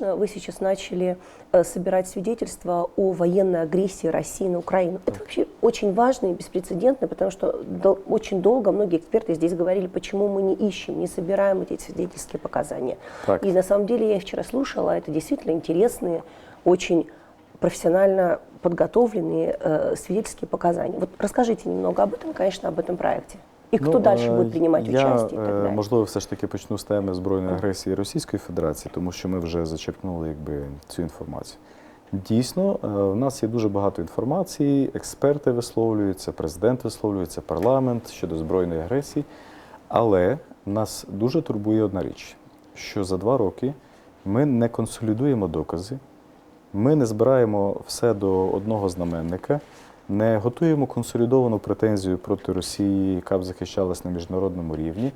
Вы сейчас начали э, собирать свидетельства о военной агрессии России на Украину. Это вообще очень важно и беспрецедентно, потому что дол- очень долго многие эксперты здесь говорили, почему мы не ищем, не собираем эти свидетельские показания. Так. И на самом деле я их вчера слушала, это действительно интересные, очень профессионально подготовленные э, свидетельские показания. Вот расскажите немного об этом, конечно, об этом проекте. И кто Ну, дальше е, будет принимать я, участие и так е, далее. Можливо, все ж таки почну з теми збройної агресії Російської Федерації, тому що ми вже зачерпнули якби, цю інформацію. Дійсно, е, в нас є дуже багато інформації, експерти висловлюються, президент висловлюється, парламент щодо збройної агресії. Але нас дуже турбує одна річ: що за два роки ми не консолідуємо докази, ми не збираємо все до одного знаменника, не готуємо консолідовану претензію проти Росії, яка б захищалась на міжнародному рівні.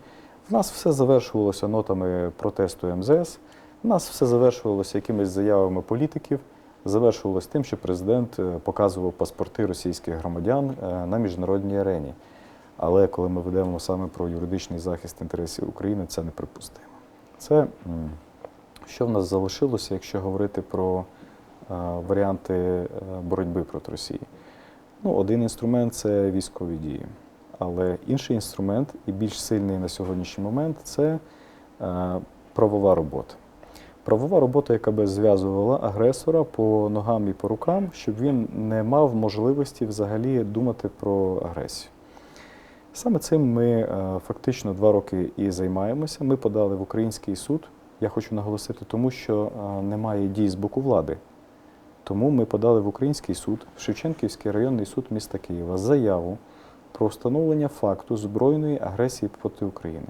В нас все завершувалося нотами протесту МЗС, в нас все завершувалося якимись заявами політиків, завершувалося тим, що президент е, показував паспорти російських громадян е, на міжнародній арені. Але коли ми ведемо саме про юридичний захист інтересів України, це неприпустимо. Це що в нас залишилося, якщо говорити про е, варіанти боротьби проти Росії? Ну, один інструмент це військові дії. Але інший інструмент, і більш сильний на сьогоднішній момент, це е, правова робота. Правова робота, яка би зв'язувала агресора по ногам і по рукам, щоб він не мав можливості взагалі думати про агресію. Саме цим ми е, фактично два роки і займаємося. Ми подали в український суд. Я хочу наголосити, тому що е, немає дій з боку влади. Тому ми подали в український суд, в Шевченківський районний суд міста Києва, заяву про встановлення факту збройної агресії проти України.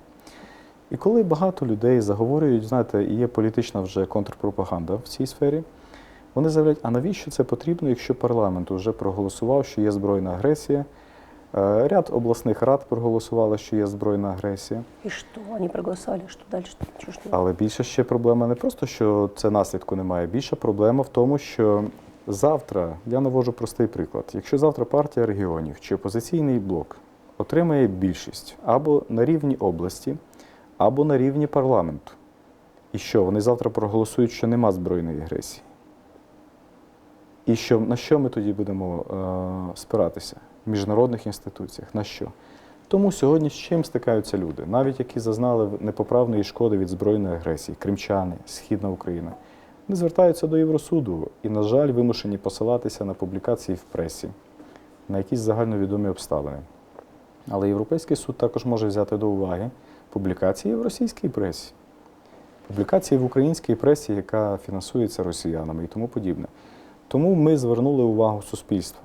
І коли багато людей заговорюють, знаєте, і є політична вже контрпропаганда в цій сфері, вони заявляють, а навіщо це потрібно, якщо парламент вже проголосував, що є збройна агресія, ряд обласних рад проголосували, що є збройна агресія. И что? Они проголосовали, что дальше? Чего Але більше ще проблема не просто, що це наслідку немає. Більша проблема в тому, що завтра, я навожу простий приклад, якщо завтра партія регіонів чи опозиційний блок отримає більшість або на рівні області, або на рівні парламенту, і що вони завтра проголосують, що нема збройної агресії. І що, на що ми тоді будемо е, спиратися? В міжнародних інституціях. На що? Тому сьогодні з чим стикаються люди, навіть які зазнали непоправної шкоди від збройної агресії, кримчани, Східна Україна, вони звертаються до Євросуду і, на жаль, вимушені посилатися на публікації в пресі, на якісь загальновідомі обставини. Але Європейський суд також може взяти до уваги публікації в російській пресі, публікації в українській пресі, яка фінансується росіянами і тому подібне. Тому ми звернули увагу суспільства,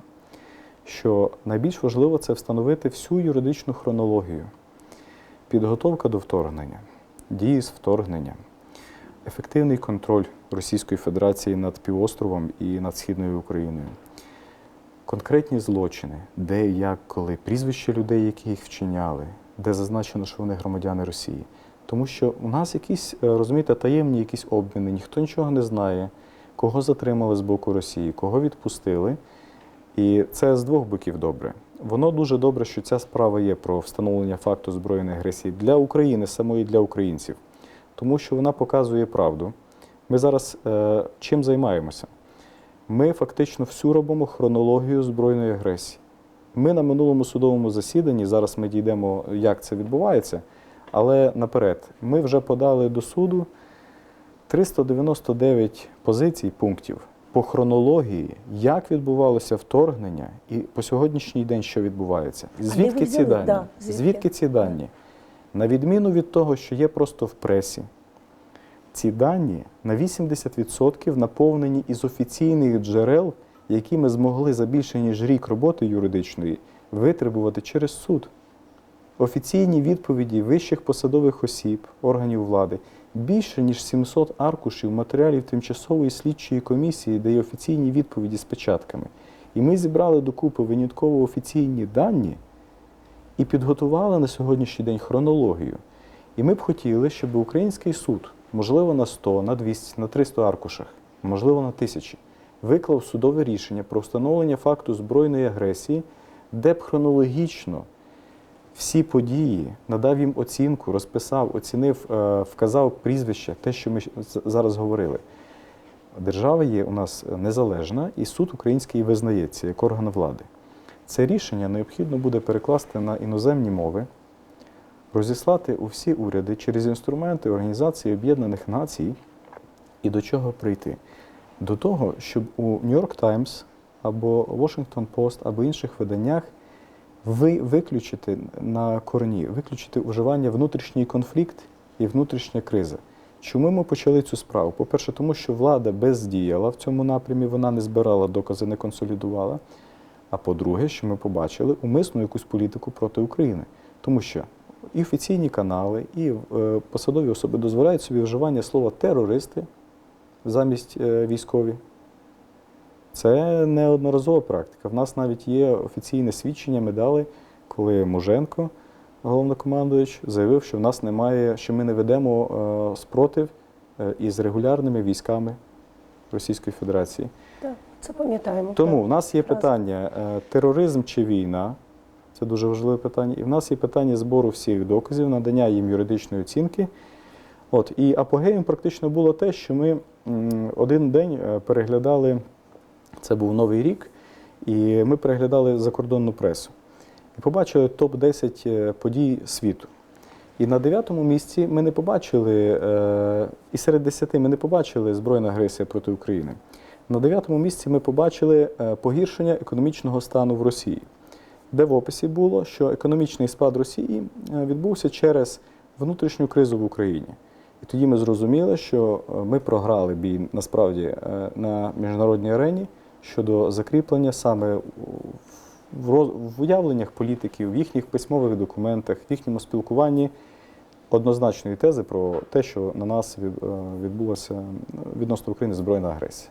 що найбільш важливо це встановити всю юридичну хронологію, підготовка до вторгнення, дії з вторгнення, ефективний контроль Російської Федерації над півостровом і над Східною Україною, конкретні злочини, де, як, коли, прізвища людей, які їх вчиняли, де зазначено, що вони громадяни Росії. Тому що у нас якісь, е, розумієте, таємні якісь обміни, ніхто нічого не знає, кого затримали з боку Росії, кого відпустили. І це з двох боків добре. Воно дуже добре, що ця справа є про встановлення факту збройної агресії для України, самої для українців, тому що вона показує правду. Ми зараз е, чим займаємося? Ми фактично всю робимо хронологію збройної агресії. Ми на минулому судовому засіданні, зараз ми дійдемо, як це відбувається, але наперед, ми вже подали до суду 399 позицій, пунктів по хронології, як відбувалося вторгнення, і по сьогоднішній день що відбувається. Звідки ці дані? Да, звідки? звідки ці дані? На відміну від того, що є просто в пресі, ці дані на 80% наповнені із офіційних джерел, які ми змогли за більше ніж рік роботи юридичної витребувати через суд. Офіційні відповіді вищих посадових осіб, органів влади більше ніж 700 аркушів матеріалів тимчасової слідчої комісії, де є офіційні відповіді з печатками. І ми зібрали докупи винятково офіційні дані і підготували на сьогоднішній день хронологію. І ми б хотіли, щоб український суд, можливо, на 100, на 200, на 300 аркушах, можливо, на тисячі, виклав судове рішення про встановлення факту збройної агресії, де б хронологічно всі події, надав їм оцінку, розписав, оцінив, е, вказав прізвище, те, що ми зараз говорили. держава є у нас незалежна, і суд український визнається як орган влади. Це рішення необхідно буде перекласти на іноземні мови, розіслати у всі уряди через інструменти Організації Об'єднаних Націй і до чого прийти? До того, щоб у New York Times або Washington Post або інших виданнях ви виключити на корені, виключити уживання внутрішній конфлікт і внутрішня криза. Чому ми почали цю справу? По-перше, тому що влада бездіяла в цьому напрямі, вона не збирала докази, не консолідувала. А по-друге, що ми побачили умисну якусь політику проти України. Тому що і офіційні канали, і е, посадові особи дозволяють собі вживання слова терористи замість е, військові. Це неодноразова практика. В нас навіть є офіційне свідчення, ми дали, коли Муженко, головнокомандуючий, заявив, що в нас немає, що ми не ведемо е, спротив е, із регулярними військами Російської Федерації. Так, це пам'ятаємо. Тому в нас є питання е, тероризм чи війна. Це дуже важливе питання. І в нас є питання збору всіх доказів, надання їм юридичної оцінки. От, і апогеєм практично було те, що ми один день переглядали, це був Новий рік, і ми переглядали закордонну пресу. І побачили топ-10 е, подій світу. І на дев'ятому місці ми не побачили, е, і серед десяти ми не побачили збройна агресія проти України. На дев'ятому місці ми побачили е, погіршення економічного стану в Росії, де в описі було, що економічний спад Росії відбувся через внутрішню кризу в Україні. І тоді ми зрозуміли, що ми програли бій насправді на міжнародній арені щодо закріплення саме в роз- в уявленнях політиків, в їхніх письмових документах, в їхньому спілкуванні однозначної тези про те, що на нас е, відбулася відносно України збройна агресія.